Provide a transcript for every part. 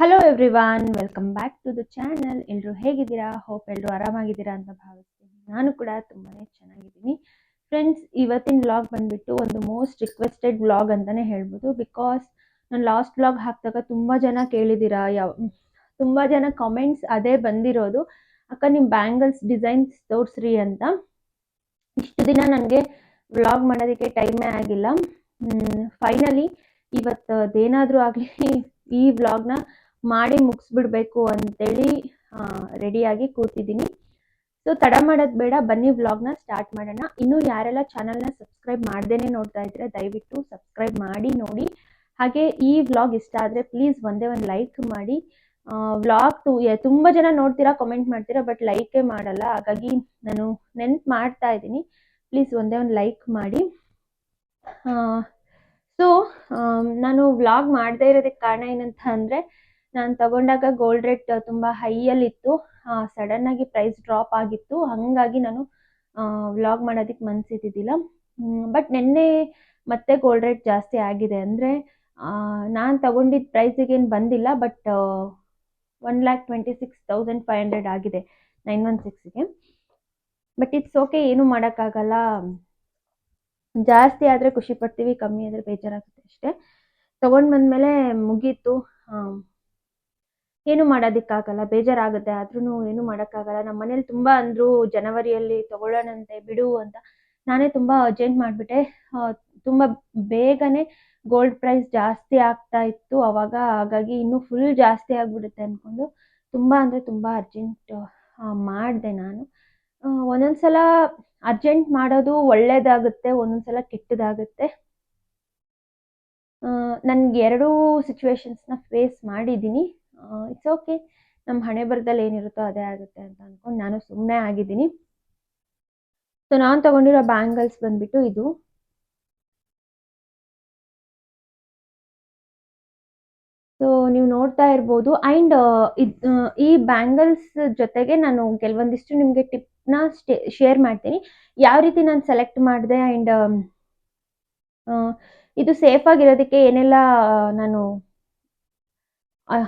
Hello everyone welcome back to the channel ಎಲ್ಲರೂ ಹೇಗಿದ್ದೀರಾ? Hope ಎಲ್ಲರೂ ಆರಾಮಾಗಿದ್ದೀರಾ ಅಂತ ಭಾವಿಸ್ತೀನಿ. ನಾನು ಕೂಡ ತುಂಬಾ ಚೆನ್ನಾಗಿದ್ದೀನಿ. ಫ್ರೆಂಡ್ಸ್ ಇವತ್ತಿನ ವ್ಲಾಗ್ ಬಂದ್ಬಿಟ್ಟು ಒಂದು ಮೋಸ್ಟ್ ರಿಕ್ವೆಸ್ಟೆಡ್ ವ್ಲಾಗ್ ಅಂತಾನೆ ಹೇಳ್ಬೋದು. ಬಿಕಾಸ್ ನಾನು ಲಾಸ್ಟ್ ವ್ಲಾಗ್ ಹಾಕಿದಾಗ ತುಂಬ ಜನ ಕೇಳಿದ್ದೀರಾ? ಯಾವ ತುಂಬ ಜನ ಕಾಮೆಂಟ್ಸ್ ಅದೇ ಬಂದಿರೋದು. ಅಕ್ಕ ನಿಮ್ಮ ಬ್ಯಾಂಗಲ್ಸ್ ಡಿಸೈನ್ಸ್ ತೋರಿಸ್ರಿ ಅಂತ. ಇಷ್ಟು ದಿನ ನನಗೆ ವ್ಲಾಗ್ ಮಾಡೋದಕ್ಕೆ ಟೈಮೇ ಆಗಿಲ್ಲ. ಫೈನಲಿ ಇವತ್ತು ಅದೇನಾದರೂ ಆಗಲಿ ಈ ವ್ಲಾಗ್ನ ಮಾಡಿ ಮುಗಿಸ್ಬಿಡ್ಬೇಕು ಅಂತೇಳಿ ರೆಡಿಯಾಗಿ ಕೂತಿದ್ದೀನಿ. ಸೊ ತಡ ಮಾಡೋದು ಬೇಡ, ಬನ್ನಿ ವ್ಲಾಗ್ನ ಸ್ಟಾರ್ಟ್ ಮಾಡೋಣ. ಇನ್ನು ಯಾರೆಲ್ಲ ಚಾನಲ್ನ ಸಬ್ಸ್ಕ್ರೈಬ್ ಮಾಡ್ದೇನೆ ನೋಡ್ತಾ ಇದ್ರೆ ದಯವಿಟ್ಟು ಸಬ್ಸ್ಕ್ರೈಬ್ ಮಾಡಿ, ನೋಡಿ. ಹಾಗೆ ಈ ವ್ಲಾಗ್ ಇಷ್ಟ ಆದರೆ ಪ್ಲೀಸ್ ಒಂದೇ ಒಂದು ಲೈಕ್ ಮಾಡಿ. ವ್ಲಾಗ್ ತುಂಬ ಜನ ನೋಡ್ತೀರಾ ಕಮೆಂಟ್ ಮಾಡ್ತೀರಾ ಬಟ್ ಲೈಕೇ ಮಾಡಲ್ಲ. ಹಾಗಾಗಿ ನಾನು ನೆನ್ಪು ಮಾಡ್ತಾ ಇದ್ದೀನಿ. ಪ್ಲೀಸ್ ಒಂದೇ ಒಂದು ಲೈಕ್ ಮಾಡಿ. ಸೊ ನಾನು ವ್ಲಾಗ್ ಮಾಡದೇ ಇರೋದಕ್ಕೆ ಕಾರಣ ಏನಂತ ಅಂದರೆ ನಾನು ತಗೊಂಡಾಗ ಗೋಲ್ಡ್ ರೇಟ್ ತುಂಬ ಹೈಯಲ್ಲಿತ್ತು ಸಡನ್ನಾಗಿ ಪ್ರೈಸ್ ಡ್ರಾಪ್ ಆಗಿತ್ತು. ಹಾಗಾಗಿ ನಾನು ವ್ಲಾಗ್ ಮಾಡೋದಕ್ಕೆ ಮನಸ್ಸಿದ್ದಿದ್ದಿಲ್ಲ ಬಟ್ ನಿನ್ನೆ ಮತ್ತೆ ಗೋಲ್ಡ್ ರೇಟ್ ಜಾಸ್ತಿ ಆಗಿದೆ ಅಂದರೆ ನಾನು ತಗೊಂಡಿದ್ದ ಪ್ರೈಸಿಗೇನು ಬಂದಿಲ್ಲ but one lakh twenty six thousand five hundred ಆಗಿದೆ ನೈನ್ ಒನ್ ಸಿಕ್ಸ್ಗೆ ಬಟ್ ಇಟ್ಸ್ ಓಕೆ ಏನೂ ಮಾಡೋಕ್ಕಾಗಲ್ಲ. ಜಾಸ್ತಿ ಆದರೆ ಖುಷಿ ಪಡ್ತೀವಿ, ಕಮ್ಮಿ ಆದರೆ ಬೇಜಾರಾಗುತ್ತೆ ಅಷ್ಟೇ. ತೊಗೊಂಡು ಬಂದಮೇಲೆ ಮುಗೀತು. ಏನು ಮಾಡೋದಕ್ಕಾಗಲ್ಲ, ಬೇಜಾರಾಗುತ್ತೆ. ಆದ್ರೂ ಏನು ಮಾಡೋಕ್ಕಾಗಲ್ಲ. ನಮ್ಮ ಮನೇಲಿ ತುಂಬ ಅಂದರು ಜನವರಿಯಲ್ಲಿ ತೊಗೊಳ್ಳೋಣಂತೆ, ಬಿಡು ಅಂತ ನಾನೇ ತುಂಬ ಅರ್ಜೆಂಟ್ ಮಾಡಿಬಿಟ್ಟೆ. ತುಂಬ ಬೇಗನೆ ಗೋಲ್ಡ್ ಪ್ರೈಸ್ ಜಾಸ್ತಿ ಆಗ್ತಾ ಇತ್ತು. ಅವಾಗ ಹಾಗಾಗಿ ಇನ್ನೂ ಫುಲ್ ಜಾಸ್ತಿ ಆಗಿಬಿಡುತ್ತೆ ಅಂದ್ಕೊಂಡು ತುಂಬ ಅಂದರೆ ತುಂಬ ಅರ್ಜೆಂಟ್ ಮಾಡಿದೆ ನಾನು. ಒಂದೊಂದು ಸಲ ಅರ್ಜೆಂಟ್ ಮಾಡೋದು ಒಳ್ಳೇದಾಗುತ್ತೆ ಒಂದೊಂದು ಸಲ ಕೆಟ್ಟದಾಗುತ್ತೆ ನನಗೆ ಎರಡೂ ಸಿಚುವೇಶನ್ಸ್ನ ಫೇಸ್ ಮಾಡಿದ್ದೀನಿ. ಇಟ್ಸ್ ಓಕೆ ನಮ್ಮ ಹಣೆ ಬರದಲ್ಲಿ ಏನಿರುತ್ತೋ ಅದೇ ಆಗುತ್ತೆ ಅಂತ ಅಂದ್ಕೊಂಡು ನಾನು ಸುಮ್ಮನೆ ಆಗಿದ್ದೀನಿ. ಸೊ ನಾನು ತಗೊಂಡಿರೋ ಬ್ಯಾಂಗಲ್ಸ್ ಬಂದ್ಬಿಟ್ಟು ಇದು. ಸೊ ನೀವು ನೋಡ್ತಾ ಇರ್ಬೋದು. ಆ್ಯಂಡ್ ಈ ಬ್ಯಾಂಗಲ್ಸ್ ಜೊತೆಗೆ ನಾನು ಕೆಲವೊಂದಿಷ್ಟು ನಿಮಗೆ ಟಿಪ್ನ ಸ್ಟೇ ಶೇರ್ ಮಾಡ್ತೀನಿ. ಯಾವ ರೀತಿ ನಾನು ಸೆಲೆಕ್ಟ್ ಮಾಡಿದೆ ಆ್ಯಂಡ್ ಇದು ಸೇಫ್ ಆಗಿರೋದಕ್ಕೆ ಏನೆಲ್ಲ ನಾನು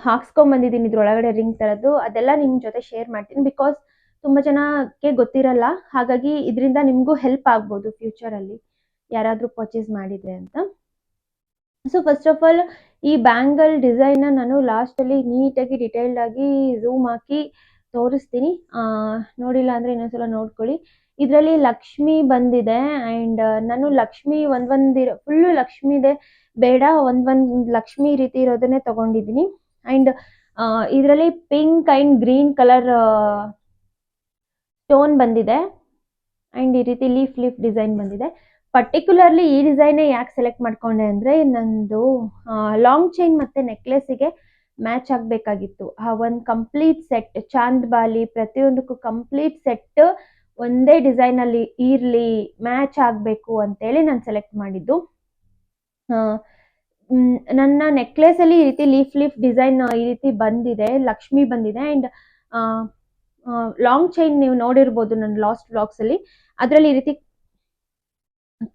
ಹಾಕ್ಸ್ಕೊಂಬಂದಿದ್ದೀನಿ ಇದ್ರೊಳಗಡೆ ರಿಂಗ್ ತರದ್ದು. ಅದೆಲ್ಲ ನಿಮ್ಮ ಜೊತೆ ಶೇರ್ ಮಾಡ್ತೀನಿ ಬಿಕಾಸ್ ತುಂಬಾ ಜನಕ್ಕೆ ಗೊತ್ತಿರಲ್ಲ. ಹಾಗಾಗಿ ಇದರಿಂದ ನಿಮಗೂ ಹೆಲ್ಪ್ ಆಗ್ಬೋದು ಫ್ಯೂಚರಲ್ಲಿ ಯಾರಾದ್ರೂ ಪರ್ಚೇಸ್ ಮಾಡಿದ್ರೆ ಅಂತ. ಸೊ ಫಸ್ಟ್ ಆಫ್ ಆಲ್ ಈ ಬ್ಯಾಂಗಲ್ ಡಿಸೈನ್ನ ನಾನು ಲಾಸ್ಟಲ್ಲಿ ನೀಟಾಗಿ ಡಿಟೇಲ್ಡ್ ಆಗಿ ಝೂಮ್ ಹಾಕಿ ತೋರಿಸ್ತೀನಿ. ನೋಡಿಲ್ಲ ಅಂದ್ರೆ ಇನ್ನೊಂದ್ಸಲ ನೋಡ್ಕೊಳ್ಳಿ. ಇದರಲ್ಲಿ ಲಕ್ಷ್ಮಿ ಬಂದಿದೆ ಅಂಡ್ ನಾನು ಲಕ್ಷ್ಮಿ ಒಂದ್ ಒಂದಿರೋ ಫುಲ್ಲು ಲಕ್ಷ್ಮಿ ಇದೆ ಬೇಡ, ಒಂದ್ ಒಂದು ಲಕ್ಷ್ಮಿ ರೀತಿ ಇರೋದನ್ನೇ ತೊಗೊಂಡಿದ್ದೀನಿ. ಆ್ಯಂಡ್ ಇದರಲ್ಲಿ pink and green colour stone ಬಂದಿದೆ. ಅಂಡ್ ಈ ರೀತಿ ಲೀಫ್ ಲೀಫ್ ಡಿಸೈನ್ ಬಂದಿದೆ. ಪರ್ಟಿಕ್ಯುಲರ್ಲಿ ಈ ಡಿಸೈನೇ ಯಾಕೆ ಸೆಲೆಕ್ಟ್ ಮಾಡ್ಕೊಂಡೆ ಅಂದರೆ, ನಂದು ಲಾಂಗ್ ಚೈನ್ ಮತ್ತು ನೆಕ್ಲೆಸಿಗೆ ಮ್ಯಾಚ್ ಆಗಬೇಕಾಗಿತ್ತು. ಆ ಒಂದು ಕಂಪ್ಲೀಟ್ ಸೆಟ್ ಚಾಂದ್ ಬಾಲಿ ಪ್ರತಿಯೊಂದಕ್ಕೂ ಕಂಪ್ಲೀಟ್ ಸೆಟ್ ಒಂದೇ ಡಿಸೈನಲ್ಲಿ ಇರಲಿ ಮ್ಯಾಚ್ ಆಗಬೇಕು ಅಂತೇಳಿ ನಾನು ಸೆಲೆಕ್ಟ್ ಮಾಡಿದ್ದು. ನನ್ನ ನೆಕ್ಲೆಸಲ್ಲಿ ಈ ರೀತಿ ಲೀಫ್ ಲೀಫ್ ಡಿಸೈನ್ ಈ ರೀತಿ ಬಂದಿದೆ, ಲಕ್ಷ್ಮಿ ಬಂದಿದೆ ಅಂಡ್ ಲಾಂಗ್ ಚೈನ್ ನೀವು ನೋಡಿರ್ಬೋದು ನನ್ನ ಲಾಸ್ಟ್ ಬ್ಲಾಗ್ಸಲ್ಲಿ ಅದರಲ್ಲಿ ಈ ರೀತಿ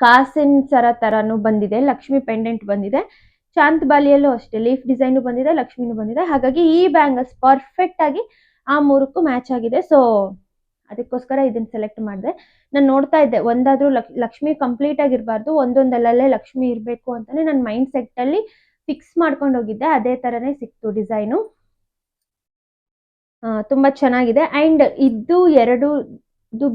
ಕಾಸಿನ ಸರ ತರನು ಬಂದಿದೆ, ಲಕ್ಷ್ಮಿ ಪೆಂಡೆಂಟ್ ಬಂದಿದೆ ಶಾಂತ್ ಬಾಲಿಯಲ್ಲೂ ಅಷ್ಟೇ ಲೀಫ್ ಡಿಸೈನು ಬಂದಿದೆ, ಲಕ್ಷ್ಮಿನೂ ಬಂದಿದೆ. ಹಾಗಾಗಿ ಈ ಬ್ಯಾಂಗಲ್ಸ್ ಪರ್ಫೆಕ್ಟ್ ಆಗಿ ಆ ಮೂರಕ್ಕೂ ಮ್ಯಾಚ್ ಆಗಿದೆ. ಸೊ ಅದಕ್ಕೋಸ್ಕರ ಇದನ್ನ ಸೆಲೆಕ್ಟ್ ಮಾಡಿದೆ. ನಾನು ನೋಡ್ತಾ ಇದ್ದೆ, ಒಂದಾದ್ರೂ ಲಕ್ಷ್ಮಿ ಕಂಪ್ಲೀಟ್ ಆಗಿರಬಾರ್ದು ಒಂದೊಂದಲ್ಲೇ ಲಕ್ಷ್ಮಿ ಇರಬೇಕು ಅಂತಾನೆ ನನ್ನ ಮೈಂಡ್ ಸೆಟ್ ಅಲ್ಲಿ ಫಿಕ್ಸ್ ಮಾಡ್ಕೊಂಡು ಹೋಗಿದ್ದೆ. ಅದೇ ತರನೇ ಸಿಕ್ತು ಡಿಸೈನು ತುಂಬಾ ಚೆನ್ನಾಗಿದೆ. ಅಂಡ್ ಇದು ಎರಡು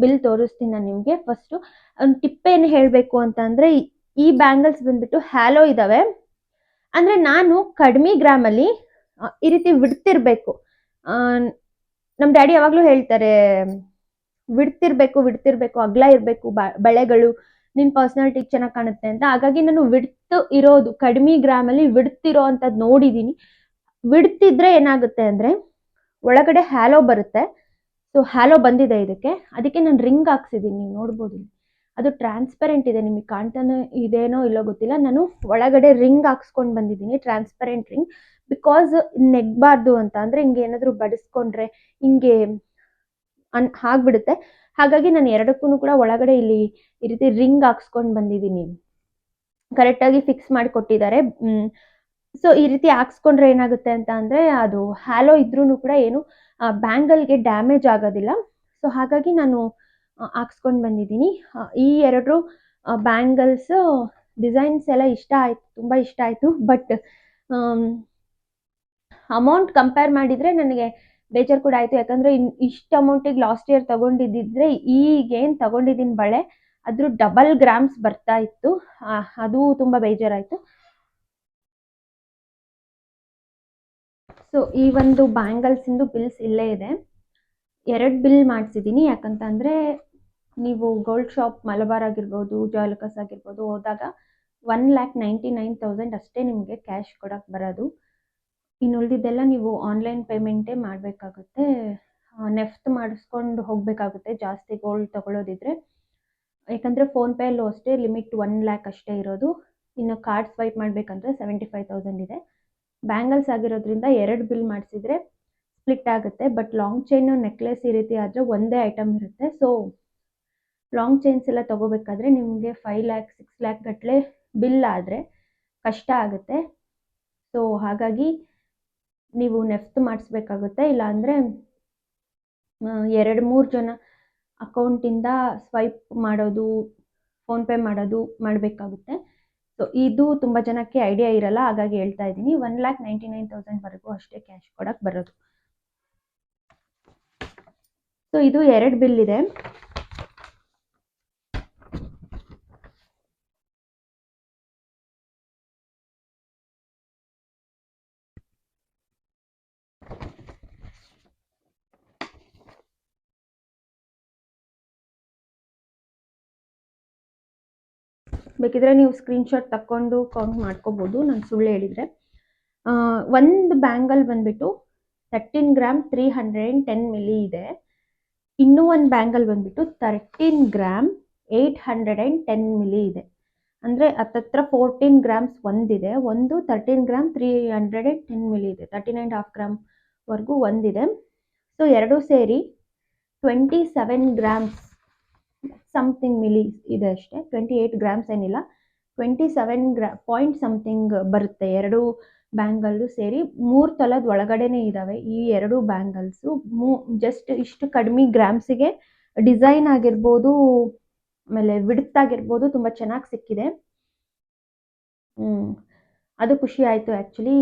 ಬಿಲ್ ತೋರಿಸ್ತೀನಿ ನಾನು ನಿಮಗೆ ಫಸ್ಟ್ ಒಂದು ಟಿಪ್ ಏನು ಹೇಳಬೇಕು ಅಂತ ಅಂದ್ರೆ ಈ ಬ್ಯಾಂಗಲ್ಸ್ ಬಂದ್ಬಿಟ್ಟು ಹ್ಯಾಲೋ ಇದಾವೆ. ಅಂದ್ರೆ ನಾನು ಕಡಿಮೆ ಗ್ರಾಮಲ್ಲಿ ಈ ರೀತಿ ಬಿಡ್ತಿರ್ಬೇಕು ನಮ್ಮ ಡ್ಯಾಡಿ ಯಾವಾಗಲೂ ಹೇಳ್ತಾರೆ ಬಿಡ್ತಿರ್ಬೇಕು ಬಿಡ್ತಿರ್ಬೇಕು ಅಗ್ಲ ಇರಬೇಕು ಬಳೆಗಳು ನಿನ್ನ ಪರ್ಸನಾಲಿಟಿ ಚೆನ್ನಾಗಿ ಕಾಣುತ್ತೆ ಅಂತ. ಹಾಗಾಗಿ ನಾನು ವಿಡ್ತ್ ಇರೋದು, ಕಡಿಮೆ ಗ್ರಾಮಲ್ಲಿ ವಿಡ್ತಿರೋ ಅಂಥದ್ದು ನೋಡಿದ್ದೀನಿ ವಿಡ್ತಿದ್ರೆ ಏನಾಗುತ್ತೆ ಅಂದರೆ, ಒಳಗಡೆ ಹ್ಯಾಲೋ ಬರುತ್ತೆ. ಸೊ ಹ್ಯಾಲೋ ಬಂದಿದೆ ಇದಕ್ಕೆ. ಅದಕ್ಕೆ ನಾನು ರಿಂಗ್ ಹಾಕ್ಸಿದ್ದೀನಿ ನೀವು ನೋಡ್ಬೋದು ಅದು ಟ್ರಾನ್ಸ್ಪರೆಂಟ್ ಇದೆ, ನಿಮಗೆ ಕಾಣ್ತಾನೆ ಇದೇನೋ ಇಲ್ಲೋ ಗೊತ್ತಿಲ್ಲ. ನಾನು ಒಳಗಡೆ ರಿಂಗ್ ಹಾಕ್ಸ್ಕೊಂಡು ಬಂದಿದ್ದೀನಿ ಟ್ರಾನ್ಸ್ಪರೆಂಟ್ ರಿಂಗ್ ಬಿಕಾಸ್ ನೆಗ್ಬಾರ್ದು ಅಂತ ಅಂದರೆ ಹಿಂಗೆ ಏನಾದರೂ ಬಡಿಸ್ಕೊಂಡ್ರೆ, ಹಿಂಗೆ ಅನ್, ಆಗ್ಬಿಡುತ್ತೆ. ಹಾಗಾಗಿ ನಾನು ಎರಡಕ್ಕೂ ಕೂಡ ಒಳಗಡೆ ಇಲ್ಲಿ ಈ ರೀತಿ ರಿಂಗ್ ಹಾಕ್ಸ್ಕೊಂಡು ಬಂದಿದ್ದೀನಿ. ಕರೆಕ್ಟಾಗಿ ಫಿಕ್ಸ್ ಮಾಡಿಕೊಟ್ಟಿದ್ದಾರೆ ಸೊ ಈ ರೀತಿ ಹಾಕ್ಸ್ಕೊಂಡ್ರೆ ಏನಾಗುತ್ತೆ ಅಂತ ಅಂದರೆ, ಅದು ಹ್ಯಾಲೋ ಇದ್ರೂ ಕೂಡ ಏನು ಬ್ಯಾಂಗಲ್ಗೆ ಡ್ಯಾಮೇಜ್ ಆಗೋದಿಲ್ಲ. ಸೊ ಹಾಗಾಗಿ ನಾನು ಹಾಕ್ಸ್ಕೊಂಡು ಬಂದಿದ್ದೀನಿ. ಈ ಎರಡು ಬ್ಯಾಂಗಲ್ಸ್ ಡಿಸೈನ್ಸ್ ಎಲ್ಲ ಇಷ್ಟ ಆಯಿತು, ತುಂಬ ಇಷ್ಟ ಆಯಿತು. ಬಟ್ ಅಮೌಂಟ್ ಕಂಪೇರ್ ಮಾಡಿದರೆ ನನಗೆ ಬೇಜಾರು ಕೂಡ ಆಯಿತು. ಯಾಕಂದ್ರೆ ಇನ್ ಇಷ್ಟು ಅಮೌಂಟಿಗೆ ಲಾಸ್ಟ್ ಇಯರ್ ತೊಗೊಂಡಿದ್ದಿದ್ರೆ ಈಗೇನು ತಗೊಂಡಿದ್ದೀನಿ ಬಳೆ, ಅದ್ರ ಡಬಲ್ ಗ್ರಾಮ್ಸ್ ಬರ್ತಾ ಇತ್ತು. ಅದು ತುಂಬ ಬೇಜಾರಾಯಿತು. ಸೊ ಈ ಒಂದು ಬ್ಯಾಂಗಲ್ಸಿಂದು ಬಿಲ್ಸ್ ಇಲ್ಲೇ ಇದೆ. ಎರಡು ಬಿಲ್ ಮಾಡಿಸಿದ್ದೀನಿ ಯಾಕಂತ ಅಂದರೆ ನೀವು ಗೋಲ್ಡ್ ಶಾಪ್ ಮಲಬಾರ್ ಆಗಿರ್ಬೋದು ಜಾಲಕಸ್ ಆಗಿರ್ಬೋದು ಹೋದಾಗ one lakh ninety nine thousand ಅಷ್ಟೇ ನಿಮಗೆ ಕ್ಯಾಶ್ ಕೊಡೋಕ್ಕೆ ಬರೋದು. ಇನ್ನು ಉಳಿದಿದ್ದೆಲ್ಲ ನೀವು ಆನ್ಲೈನ್ ಪೇಮೆಂಟೇ ಮಾಡಬೇಕಾಗುತ್ತೆ. ನೆಫ್ಟ್ ಮಾಡಿಸ್ಕೊಂಡು ಹೋಗಬೇಕಾಗುತ್ತೆ ಜಾಸ್ತಿ ಗೋಲ್ಡ್ ತೊಗೊಳೋದಿದ್ರೆ. ಯಾಕಂದರೆ ಫೋನ್ಪೇಯಲ್ಲೂ ಅಷ್ಟೇ ಲಿಮಿಟ್ ಒನ್ ಲ್ಯಾಕ್ ಅಷ್ಟೇ ಇರೋದು. ಇನ್ನು ಕಾರ್ಡ್ ಸ್ವೈಪ್ ಮಾಡಬೇಕಂದ್ರೆ ಸೆವೆಂಟಿ ಫೈವ್ ತೌಸಂಡ್ ಇದೆ. ಬ್ಯಾಂಗಲ್ಸ್ ಆಗಿರೋದ್ರಿಂದ ಎರಡು ಬಿಲ್ ಮಾಡಿಸಿದ್ರೆ ಸ್ಪ್ಲಿಟ್ ಆಗುತ್ತೆ. ಬಟ್ ಲಾಂಗ್ ಚೈನು ನೆಕ್ಲೆಸ್ ಈ ರೀತಿ ಆದರೆ ಒಂದೇ ಐಟಮ್ ಇರುತ್ತೆ. ಸೊ ಲಾಂಗ್ ಚೈನ್ಸ್ ಎಲ್ಲ ತೊಗೋಬೇಕಾದ್ರೆ ನಿಮಗೆ ಫೈವ್ ಲ್ಯಾಕ್ ಸಿಕ್ಸ್ ಲ್ಯಾಕ್ ಗಟ್ಟಲೆ ಬಿಲ್ ಆದರೆ ಕಷ್ಟ ಆಗುತ್ತೆ. ಸೊ ಹಾಗಾಗಿ ನೀವು ನೆಫ್ಟ್ ಮಾಡಿಸ್ಬೇಕಾಗುತ್ತೆ, ಇಲ್ಲಾಂದರೆ ಎರಡು ಮೂರು ಜನ ಅಕೌಂಟಿಂದ ಸ್ವೈಪ್ ಮಾಡೋದು ಫೋನ್ಪೇ ಮಾಡೋದು ಮಾಡಬೇಕಾಗುತ್ತೆ. ಸೊ ಇದು ತುಂಬ ಜನಕ್ಕೆ ಐಡಿಯಾ ಇರಲ್ಲ, ಹಾಗಾಗಿ ಹೇಳ್ತಾ ಇದ್ದೀನಿ. ಒನ್ ಲ್ಯಾಕ್ ನೈಂಟಿ ನೈನ್ ತೌಸಂಡ್ವರೆಗೂ ಅಷ್ಟೇ ಕ್ಯಾಶ್ ಕೊಡೋಕ್ಕೆ ಬರೋದು. ಸೊ ಇದು ಎರಡು ಬಿಲ್ ಇದೆ. ಬೇಕಿದ್ರೆ ನೀವು ಸ್ಕ್ರೀನ್ಶಾಟ್ ತಕ್ಕೊಂಡು ಕೌಂಟ್ ಮಾಡ್ಕೋಬೋದು. ನಾನು ಸುಳ್ಳು ಹೇಳಿದರೆ. ಒಂದು ಬ್ಯಾಂಗಲ್ ಬಂದುಬಿಟ್ಟು thirteen gram three hundred and ten milli ಇದೆ. ಇನ್ನೂ ಒಂದು ಬ್ಯಾಂಗಲ್ ಬಂದುಬಿಟ್ಟು thirteen gram eight hundred and ten milli ಇದೆ. ಅಂದರೆ ಹತ್ತತ್ರ ಫೋರ್ಟೀನ್ ಗ್ರಾಮ್ಸ್ ಒಂದಿದೆ ಒಂದು thirteen gram three hundred and ten milli ಇದೆ. ತರ್ಟೀನ್ ಆ್ಯಂಡ್ ಹಾಫ್ ಗ್ರಾಮ್ವರೆಗೂ ಒಂದಿದೆ ಸೊ ಎರಡೂ ಸೇರಿ twenty seven grams something milli ಇದೆ ಅಷ್ಟೇ. ಟ್ವೆಂಟಿ ಏಯ್ಟ್ ಗ್ರಾಮ್ಸ್ ಏನಿಲ್ಲ. ಟ್ವೆಂಟಿ ಸೆವೆನ್ ಗ್ರಾ ಪಾಯಿಂಟ್ ಸಮಥಿಂಗ್ ಬರುತ್ತೆ. ಎರಡು ಬ್ಯಾಂಗಲ್ಲು ಸೇರಿ ಮೂರು ತಲದ ಒಳಗಡೆನೇ ಇದ್ದಾವೆ ಈ ಎರಡು ಬ್ಯಾಂಗಲ್ಸು ಮೂ ಜಸ್ಟ್ ಇಷ್ಟು ಕಡಿಮೆ ಗ್ರಾಮ್ಸಿಗೆ ಡಿಸೈನ್ ಆಗಿರ್ಬೋದು, ಆಮೇಲೆ ವಿಡ್ತ್ ಆಗಿರ್ಬೋದು ತುಂಬ ಚೆನ್ನಾಗಿ ಸಿಕ್ಕಿದೆ. ಅದು ಖುಷಿ ಆಯಿತು ಆ್ಯಕ್ಚುಲಿ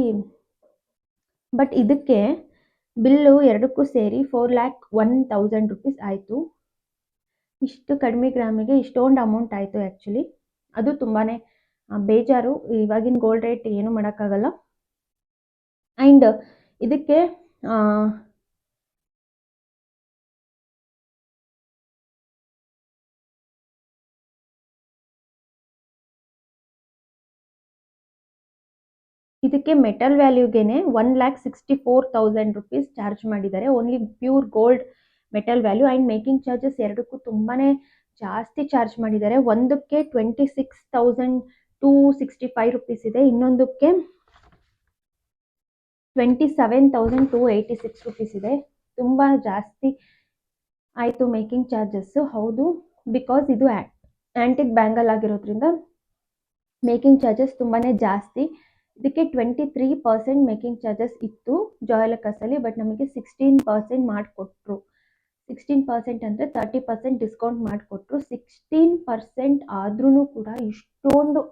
ಬಟ್ ಇದಕ್ಕೆ ಬಿಲ್ಲು ಎರಡಕ್ಕೂ ಸೇರಿ four lakh one thousand rupees ಆಯಿತು. ಇಷ್ಟು ಕಡಿಮೆ ಗ್ರಾಮಿಗೆ ಇಷ್ಟೊಂದು ಅಮೌಂಟ್ ಆಯಿತು ಆ್ಯಕ್ಚುಲಿ ಅದು ತುಂಬಾ ಬೇಜಾರು. ಇವಾಗಿನ ಗೋಲ್ಡ್ ರೇಟ್ ಏನು ಮಾಡೋಕ್ಕಾಗಲ್ಲ. ಆ್ಯಂಡ್ ಇದಕ್ಕೆ ಇದಕ್ಕೆ metal ವ್ಯಾಲ್ಯೂಗೆ one lakh sixty four thousand rupees charge ಮಾಡಿದ್ದಾರೆ. Only pure gold metal value and making charges ಎರಡಕ್ಕೂ ತುಂಬಾ ಜಾಸ್ತಿ ಚಾರ್ಜ್ ಮಾಡಿದ್ದಾರೆ. ಒಂದಕ್ಕೆ twenty six thousand two sixty five rupees ಇದೆ. ಇನ್ನೊಂದಕ್ಕೆ twenty seven thousand two eighty six rupees ಇದೆ. ತುಂಬ ಜಾಸ್ತಿ ಆಯಿತು ಮೇಕಿಂಗ್ ಚಾರ್ಜಸ್ಸು. ಹೌದು, ಬಿಕಾಸ್ ಇದು ಆ್ಯಂಟಿಕ್ ಬ್ಯಾಂಗಲ್ ಆಗಿರೋದ್ರಿಂದ ಮೇಕಿಂಗ್ ಚಾರ್ಜಸ್ ತುಂಬಾ ಜಾಸ್ತಿ. ಇದಕ್ಕೆ twenty three percent making charges ಇತ್ತು ಜಾಯಲಕಸಲ್ಲಿ ಬಟ್ ನಮಗೆ ಸಿಕ್ಸ್ಟೀನ್ ಪರ್ಸೆಂಟ್ ಮಾಡಿಕೊಟ್ರು. ಸಿಕ್ಸ್ಟೀನ್ ಪರ್ಸೆಂಟ್ ಅಂದರೆ ತರ್ಟಿ ಪರ್ಸೆಂಟ್ ಡಿಸ್ಕೌಂಟ್ ಮಾಡಿಕೊಟ್ರು. ಸಿಕ್ಸ್ಟೀನ್ ಪರ್ಸೆಂಟ್ ಆದ್ರೂ ಕೂಡ ಇಷ್ಟೊಂದು